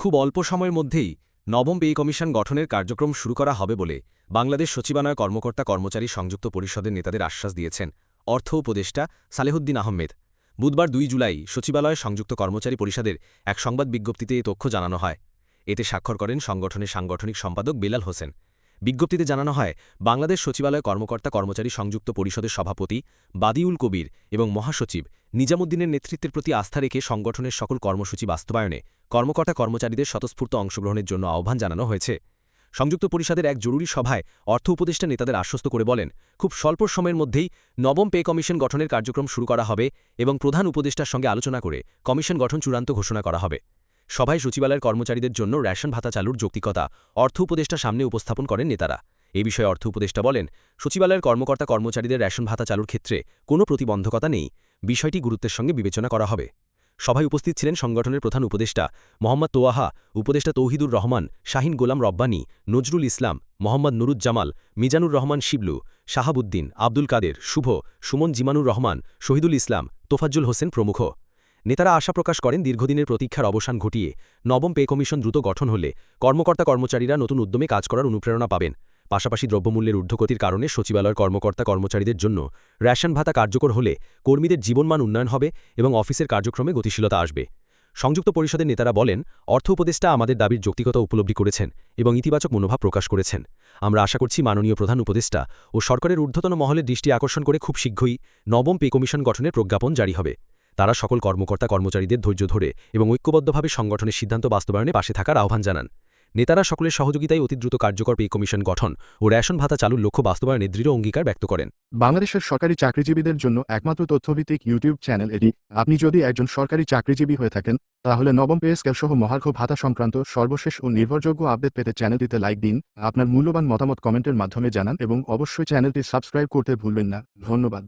খুব অল্প সময়ের মধ্যেই নবম পে কমিশন গঠনের কার্যক্রম শুরু করা হবে বলে বাংলাদেশ সচিবালয় কর্মকর্তা কর্মচারী সংযুক্ত পরিষদের নেতাদের আশ্বাস দিয়েছেন অর্থ উপদেষ্টা সালেহুদ্দিন আহমেদ। বুধবার দুই জুলাই সচিবালয় সংযুক্ত কর্মচারী পরিষদের এক সংবাদ বিজ্ঞপ্তিতে এ তথ্য জানানো হয়। এতে স্বাক্ষর করেন সংগঠনের সাংগঠনিক সম্পাদক বেলাল হোসেন। বিজ্ঞপ্তিতে জানানো হয়, বাংলাদেশ সচিবালয় কর্মকর্তা কর্মচারী সংযুক্ত পরিষদের সভাপতি বাদিউল কবির এবং মহাসচিব নিজামুদ্দিনের নেতৃত্বের প্রতি আস্থা রেখে সংগঠনের সকল কর্মসূচি বাস্তবায়নে কর্মকর্তা কর্মচারীদের স্বতঃস্ফূর্ত অংশগ্রহণের জন্য আহ্বান জানানো হয়েছে। সংযুক্ত পরিষদের এক জরুরি সভায় অর্থ উপদেষ্টা নেতাদের আশ্বস্ত করে বলেন, খুব স্বল্প সময়ের মধ্যেই নবম পে কমিশন গঠনের কার্যক্রম শুরু করা হবে এবং প্রধান উপদেষ্টার সঙ্গে আলোচনা করে কমিশন গঠন চূড়ান্ত ঘোষণা করা হবে। সভায় সচিবালয়ের কর্মচারীদের জন্য রেশন ভাতা চালুর যৌক্তিকতা অর্থ উপদেষ্টা সামনে উপস্থাপন করেন নেতারা। এ বিষয়ে অর্থ উপদেষ্টা বলেন, সচিবালয়ের কর্মকর্তা কর্মচারীদের রেশন ভাতা চালুর ক্ষেত্রে কোনো প্রতিবন্ধকতা নেই, বিষয়টি গুরুত্বের সঙ্গে বিবেচনা করা হবে। সভায় উপস্থিত ছিলেন সংগঠনের প্রধান উপদেষ্টা মোহাম্মদ তোয়াহা, উপদেষ্টা তৌহিদুর রহমান, শাহিন গোলাম রব্বানী, নজরুল ইসলাম, মোহাম্মদ নুরুজ্জামাল, মিজানুর রহমান শিবলু, শাহাবুদ্দিন, আব্দুল কাদের, শুভ, সুমন জিমানুর রহমান, শহীদুল ইসলাম, তোফাজ্জুল হোসেন প্রমুখ। নেতারা আশা প্রকাশ করেন দীর্ঘদিনের প্রতীক্ষার অবসান ঘটিয়ে নবম পে কমিশন দ্রুত গঠন হলে কর্মকর্তা কর্মচারীরা নতুন উদ্যমে কাজ করার অনুপ্রেরণা পাবেন। পাশাপাশি দ্রব্যমূল্যের ঊর্ধ্বগতির কারণে সচিবালয়ের কর্মকর্তা কর্মচারীদের জন্য রেশন ভাতা কার্যকর হলে কর্মীদের জীবনমান উন্নয়ন হবে এবং অফিসের কার্যক্রমে গতিশীলতা আসবে। সংযুক্ত পরিষদের নেতারা বলেন, অর্থ উপদেষ্টা আমাদের দাবির যৌক্তিকতা উপলব্ধি করেছেন এবং ইতিবাচক মনোভাব প্রকাশ করেছেন। আমরা আশা করছি মাননীয় প্রধান উপদেষ্টা ও সরকারের ঊর্ধ্বতন মহলের দৃষ্টি আকর্ষণ করে খুব শীঘ্রই নবম পে কমিশন গঠনের প্রজ্ঞাপন জারি হবে। তারা সকল কর্মকর্তা কর্মচারীদের ধৈর্য ধরে এবং ঐক্যবদ্ধভাবে সংগঠনের সিদ্ধান্ত বাস্তবায়নে পাশে থাকার আহ্বান জানান। নেতারা সকলের সহযোগিতায় অতি দ্রুত কার্যকর পে কমিশন গঠন ও রেশন ভাতা চালুর লক্ষ্য বাস্তবায়নে দৃঢ় অঙ্গীকার ব্যক্ত করেন। বাংলাদেশের সরকারি চাকরিজীবীদের জন্য একমাত্র তথ্যভিত্তিক ইউটিউব চ্যানেল এটি। আপনি যদি একজন সরকারি চাকরিজীবী হয়ে থাকেন, তাহলে নবম পে স্কেল সহ মহার্ঘ ভাতা সংক্রান্ত সর্বশেষ ও নির্ভরযোগ্য আপডেট পেতে চ্যানেলটিতে লাইক দিন, আপনার মূল্যবান মতামত কমেন্টের মাধ্যমে জানান এবং অবশ্যই চ্যানেলটি সাবস্ক্রাইব করতে ভুলবেন না। ধন্যবাদ।